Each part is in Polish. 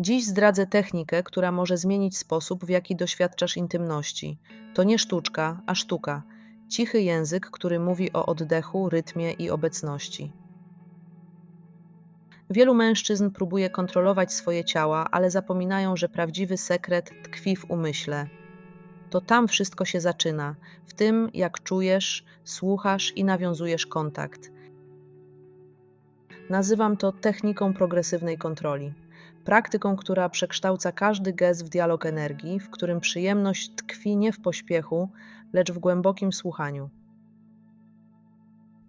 Dziś zdradzę technikę, która może zmienić sposób, w jaki doświadczasz intymności. To nie sztuczka, a sztuka. Cichy język, który mówi o oddechu, rytmie i obecności. Wielu mężczyzn próbuje kontrolować swoje ciała, ale zapominają, że prawdziwy sekret tkwi w umyśle. To tam wszystko się zaczyna, w tym jak czujesz, słuchasz i nawiązujesz kontakt. Nazywam to techniką progresywnej kontroli. Praktyką, która przekształca każdy gest w dialog energii, w którym przyjemność tkwi nie w pośpiechu, lecz w głębokim słuchaniu.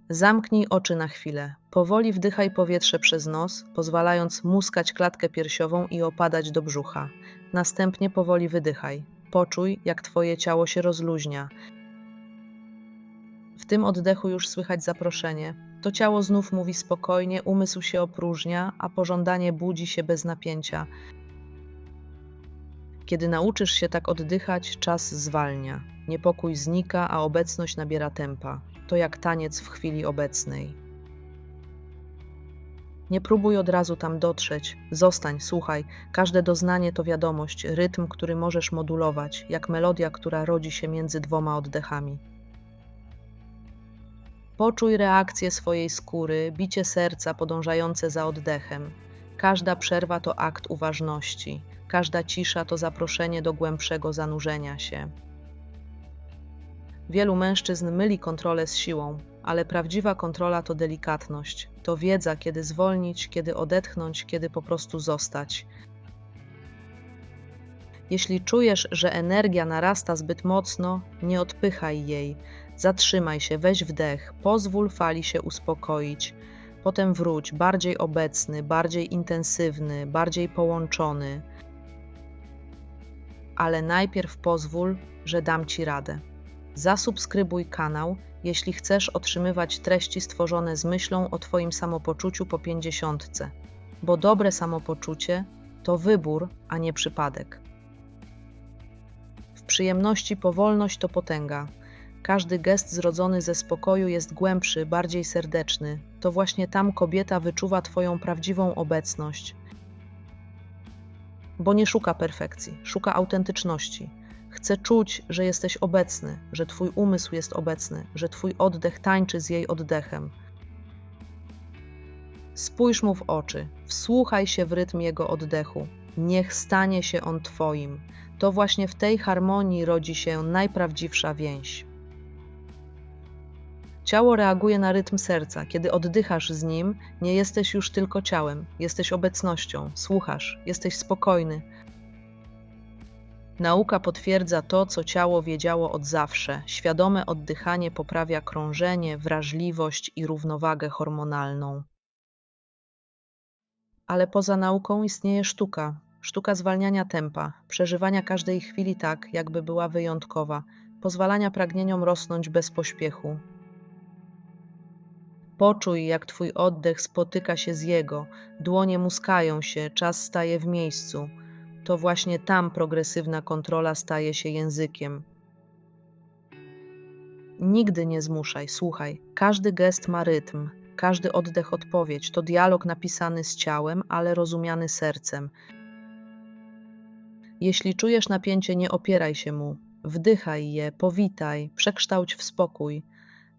Zamknij oczy na chwilę. Powoli wdychaj powietrze przez nos, pozwalając muskać klatkę piersiową i opadać do brzucha. Następnie powoli wydychaj. Poczuj, jak Twoje ciało się rozluźnia. W tym oddechu już słychać zaproszenie. To ciało znów mówi spokojnie, umysł się opróżnia, a pożądanie budzi się bez napięcia. Kiedy nauczysz się tak oddychać, czas zwalnia. Niepokój znika, a obecność nabiera tempa. To jak taniec w chwili obecnej. Nie próbuj od razu tam dotrzeć. Zostań, słuchaj. Każde doznanie to wiadomość, rytm, który możesz modulować, jak melodia, która rodzi się między dwoma oddechami. Poczuj reakcję swojej skóry, bicie serca podążające za oddechem. Każda przerwa to akt uważności, każda cisza to zaproszenie do głębszego zanurzenia się. Wielu mężczyzn myli kontrolę z siłą, ale prawdziwa kontrola to delikatność, to wiedza, kiedy zwolnić, kiedy odetchnąć, kiedy po prostu zostać. Jeśli czujesz, że energia narasta zbyt mocno, nie odpychaj jej. Zatrzymaj się, weź wdech, pozwól fali się uspokoić. Potem wróć, bardziej obecny, bardziej intensywny, bardziej połączony. Ale najpierw pozwól, że dam ci radę. Zasubskrybuj kanał, jeśli chcesz otrzymywać treści stworzone z myślą o Twoim samopoczuciu po pięćdziesiątce, bo dobre samopoczucie to wybór, a nie przypadek. W przyjemności powolność to potęga. Każdy gest zrodzony ze spokoju jest głębszy, bardziej serdeczny. To właśnie tam kobieta wyczuwa Twoją prawdziwą obecność. Bo nie szuka perfekcji, szuka autentyczności. Chce czuć, że jesteś obecny, że Twój umysł jest obecny, że Twój oddech tańczy z jej oddechem. Spójrz mu w oczy, wsłuchaj się w rytm jego oddechu. Niech stanie się on Twoim. To właśnie w tej harmonii rodzi się najprawdziwsza więź. Ciało reaguje na rytm serca. Kiedy oddychasz z nim, nie jesteś już tylko ciałem, jesteś obecnością, słuchasz, jesteś spokojny. Nauka potwierdza to, co ciało wiedziało od zawsze. Świadome oddychanie poprawia krążenie, wrażliwość i równowagę hormonalną. Ale poza nauką istnieje sztuka. Sztuka zwalniania tempa, przeżywania każdej chwili tak, jakby była wyjątkowa, pozwalania pragnieniom rosnąć bez pośpiechu, Poczuj, jak Twój oddech spotyka się z jego, dłonie muskają się, czas staje w miejscu. To właśnie tam progresywna kontrola staje się językiem. Nigdy nie zmuszaj, słuchaj. Każdy gest ma rytm, każdy oddech odpowiedź. To dialog napisany z ciałem, ale rozumiany sercem. Jeśli czujesz napięcie, nie opieraj się mu. Wdychaj je, powitaj, przekształć w spokój.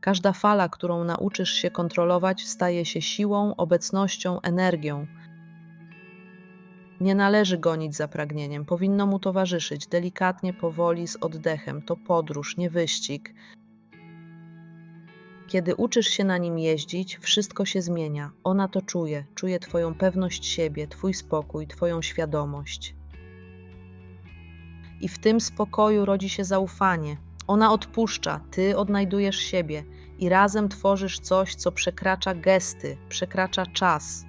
Każda fala, którą nauczysz się kontrolować, staje się siłą, obecnością, energią. Nie należy gonić za pragnieniem, powinno mu towarzyszyć delikatnie, powoli, z oddechem. To podróż, nie wyścig. Kiedy uczysz się na nim jeździć, wszystko się zmienia. Ona to czuje, czuje Twoją pewność siebie, Twój spokój, Twoją świadomość. I w tym spokoju rodzi się zaufanie, ona odpuszcza, ty odnajdujesz siebie i razem tworzysz coś, co przekracza gesty, przekracza czas.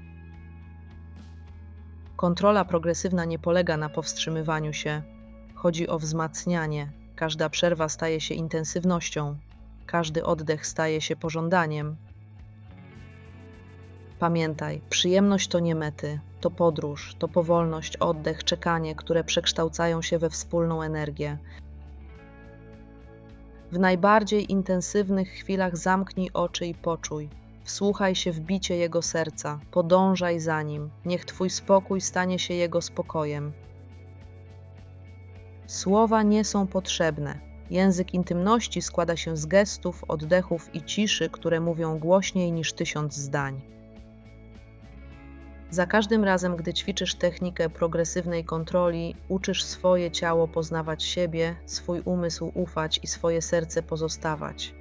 Kontrola progresywna nie polega na powstrzymywaniu się, chodzi o wzmacnianie. Każda przerwa staje się intensywnością, każdy oddech staje się pożądaniem. Pamiętaj, przyjemność to nie mety, to podróż, to powolność, oddech, czekanie, które przekształcają się we wspólną energię. W najbardziej intensywnych chwilach zamknij oczy i poczuj. Wsłuchaj się w bicie jego serca, podążaj za nim, niech twój spokój stanie się jego spokojem. Słowa nie są potrzebne. Język intymności składa się z gestów, oddechów i ciszy, które mówią głośniej niż tysiąc zdań. Za każdym razem, gdy ćwiczysz technikę progresywnej kontroli, uczysz swoje ciało poznawać siebie, swój umysł ufać i swoje serce pozostawać.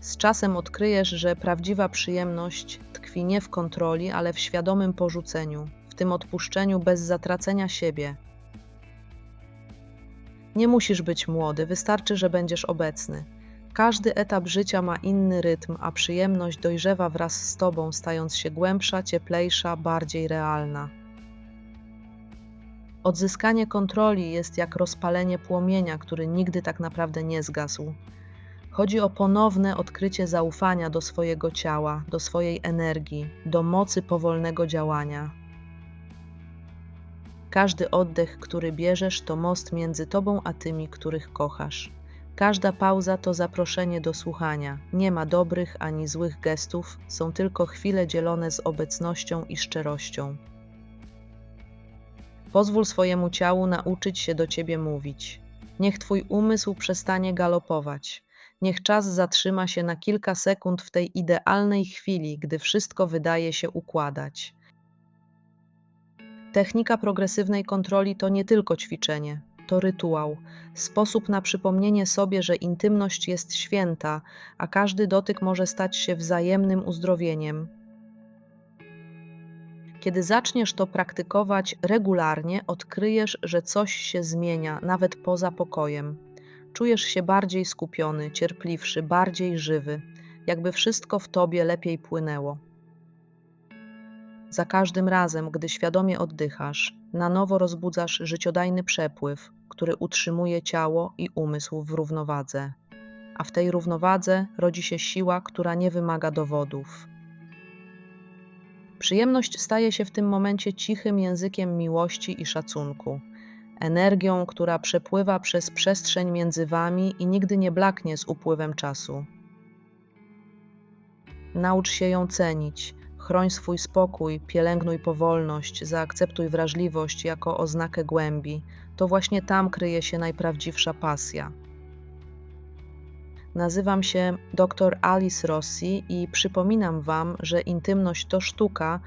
Z czasem odkryjesz, że prawdziwa przyjemność tkwi nie w kontroli, ale w świadomym porzuceniu, w tym odpuszczeniu bez zatracenia siebie. Nie musisz być młody, wystarczy, że będziesz obecny. Każdy etap życia ma inny rytm, a przyjemność dojrzewa wraz z tobą, stając się głębsza, cieplejsza, bardziej realna. Odzyskanie kontroli jest jak rozpalenie płomienia, który nigdy tak naprawdę nie zgasł. Chodzi o ponowne odkrycie zaufania do swojego ciała, do swojej energii, do mocy powolnego działania. Każdy oddech, który bierzesz, to most między tobą a tymi, których kochasz. Każda pauza to zaproszenie do słuchania. Nie ma dobrych ani złych gestów, są tylko chwile dzielone z obecnością i szczerością. Pozwól swojemu ciału nauczyć się do ciebie mówić. Niech twój umysł przestanie galopować. Niech czas zatrzyma się na kilka sekund w tej idealnej chwili, gdy wszystko wydaje się układać. Technika progresywnej kontroli to nie tylko ćwiczenie, to rytuał, sposób na przypomnienie sobie, że intymność jest święta, a każdy dotyk może stać się wzajemnym uzdrowieniem. Kiedy zaczniesz to praktykować regularnie, odkryjesz, że coś się zmienia, nawet poza pokojem. Czujesz się bardziej skupiony, cierpliwszy, bardziej żywy, jakby wszystko w tobie lepiej płynęło. Za każdym razem, gdy świadomie oddychasz, na nowo rozbudzasz życiodajny przepływ, który utrzymuje ciało i umysł w równowadze. A w tej równowadze rodzi się siła, która nie wymaga dowodów. Przyjemność staje się w tym momencie cichym językiem miłości i szacunku, energią, która przepływa przez przestrzeń między wami i nigdy nie blaknie z upływem czasu. Naucz się ją cenić, chroń swój spokój, pielęgnuj powolność, zaakceptuj wrażliwość jako oznakę głębi. To właśnie tam kryje się najprawdziwsza pasja. Nazywam się dr Alice Rossi i przypominam Wam, że intymność to sztuka,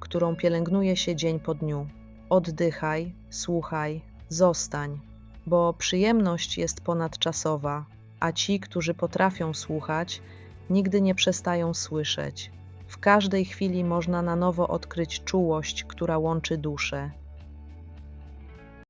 którą pielęgnuje się dzień po dniu. Oddychaj, słuchaj, zostań, bo przyjemność jest ponadczasowa, a ci, którzy potrafią słuchać, nigdy nie przestają słyszeć. W każdej chwili można na nowo odkryć czułość, która łączy dusze,